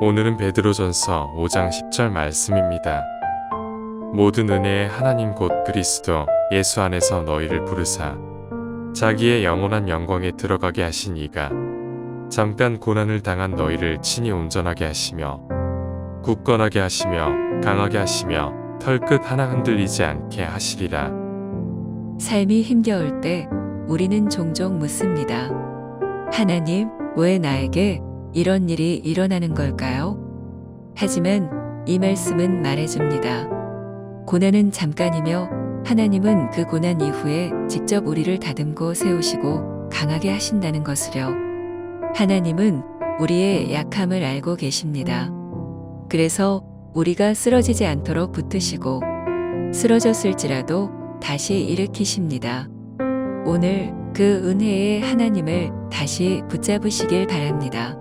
오늘은 베드로전서 5장 10절 말씀입니다. 모든 은혜의 하나님 곧 그리스도 예수 안에서 너희를 부르사 자기의 영원한 영광에 들어가게 하신 이가 잠깐 고난을 당한 너희를 친히 온전하게 하시며 굳건하게 하시며 강하게 하시며 털끝 하나 흔들리지 않게 하시리라. 삶이 힘겨울 때 우리는 종종 묻습니다. 하나님, 왜 나에게 이런 일이 일어나는 걸까요? 하지만 이 말씀은 말해줍니다. 고난은 잠깐이며 하나님은 그 고난 이후에 직접 우리를 다듬고 세우시고 강하게 하신다는 것을요. 하나님은 우리의 약함을 알고 계십니다. 그래서 우리가 쓰러지지 않도록 붙으시고 쓰러졌을지라도 다시 일으키십니다. 오늘 그 은혜의 하나님을 다시 붙잡으시길 바랍니다.